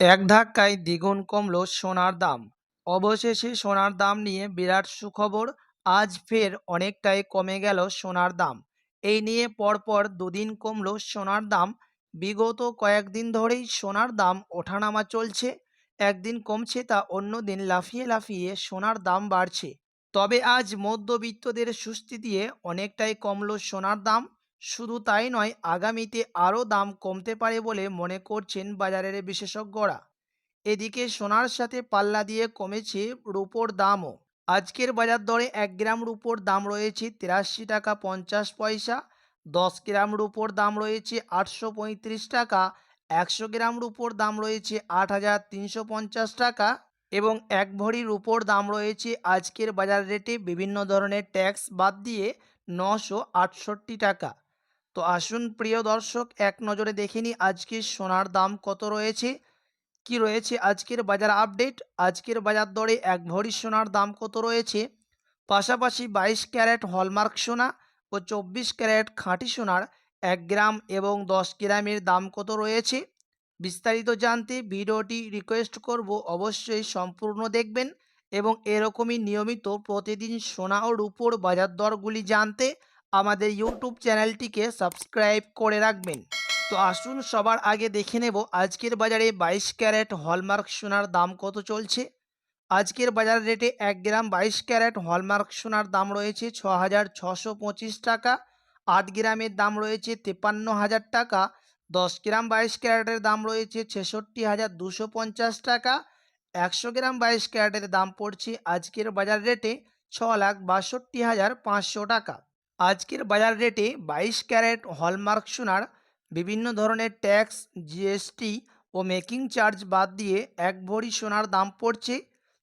এক ধাক্কায় দ্বিগুণ কমল সোনার দাম। অবশেষে সোনার দাম নিয়ে বিরাট সুখবর আজ ফের অনেকটাই কমে গেল সোনার দাম। এই নিয়ে পরপর দুদিন কমল সোনার দাম। বিগত কয়েকদিন ধরেই সোনার দাম ওঠানামা চলছে। একদিন কমছে তা অন্য দিন লাফিয়ে লাফিয়ে সোনার দাম বাড়ছে। তবে আজ মধ্যবিত্তদের সুস্থি দিয়ে অনেকটাই কমল সোনার দাম। শুধু তাই নয়, আগামীতে আরও দাম কমতে পারে বলে মনে করছেন বাজারের বিশেষজ্ঞরা। এদিকে সোনার সাথে পাল্লা দিয়ে কমেছে রুপোর দামও। আজকের বাজার দরে এক গ্রাম রুপোর দাম রয়েছে তিরাশি টাকা পঞ্চাশ পয়সা, দশ গ্রাম রুপোর দাম রয়েছে আটশো পঁয়ত্রিশ টাকা, একশো গ্রাম রুপোর দাম রয়েছে আট হাজার তিনশো পঞ্চাশ টাকা এবং এক ভরি রুপোর দাম রয়েছে আজকের বাজার রেটে বিভিন্ন ধরনের ট্যাক্স বাদ দিয়ে নশো আটষট্টি টাকা। তো আসুন প্রিয় দর্শক, এক নজরে দেখে নিই আজকের সোনার দাম কত রয়েছে। কি রয়েছে আজকের বাজার আপডেট আজকের বাজার দরে এক ভরি সোনার দাম কত রয়েছে? পাশাপাশি বাইশ ক্যারেট হলমার্ক সোনা ও চব্বিশ ক্যারেট খাঁটি সোনার এক গ্রাম এবং দশ গ্রামের দাম কত রয়েছে? বিস্তারিত জানতে ভিডিওটি রিকোয়েস্ট করব অবশ্যই সম্পূর্ণ দেখবেন এবং এরকমই নিয়মিত প্রতিদিন সোনা ও রূপোর বাজার দরগুলি জানতে আমাদের ইউটিউব চ্যানেলটিকে সাবস্ক্রাইব করে রাখবেন। তো আসুন সবার আগে দেখে নেব আজকের বাজারে বাইশ ক্যারেট হলমার্ক সোনার দাম কত চলছে। আজকের বাজার রেটে এক গ্রাম বাইশ ক্যারেট হলমার্ক সোনার দাম রয়েছে ছ টাকা, আট গ্রামের দাম রয়েছে তেপান্ন হাজার টাকা, দশ গ্রাম বাইশ ক্যারেটের দাম রয়েছে ছেষট্টি হাজার দুশো পঞ্চাশ টাকা, একশো গ্রাম বাইশ ক্যারেটের দাম পড়ছে আজকের বাজার রেটে ছ লাখ বাষট্টি হাজার পাঁচশো টাকা। আজকের বাজার রেটে বাইশ ক্যারেট হলমার্ক সোনার বিভিন্ন ধরনের ট্যাক্স, জিএসটি ও মেকিং চার্জ বাদ দিয়ে এক ভরি সোনার দাম পড়ছে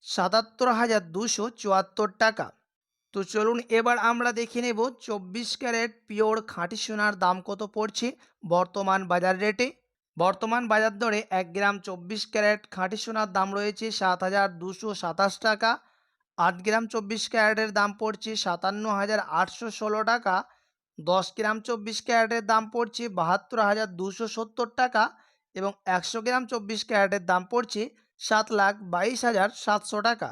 সাতাত্তর হাজার দুশো চুয়াত্তর টাকা। তো চলুন এবার আমরা দেখে নেব চব্বিশ ক্যারেট পিওর খাঁটি সোনার দাম কত পড়ছে বর্তমান বাজার রেটে। বর্তমান বাজার দরে এক গ্রাম চব্বিশ ক্যারেট খাঁটি সোনার দাম রয়েছে সাত হাজার দুশো সাতাশ টাকা। আট গ্রাম চব্বিশ ক্যারেটের দাম পড়ছে সাতান্ন হাজার আটশো ষোলো টাকা, দশ গ্রাম চব্বিশ ক্যারেটের দাম পড়ছে বাহাত্তর হাজার দুশো সত্তর টাকা এবং একশো গ্রাম চব্বিশ ক্যারেটের দাম পড়ছে সাত লাখ বাইশ হাজার সাতশো টাকা।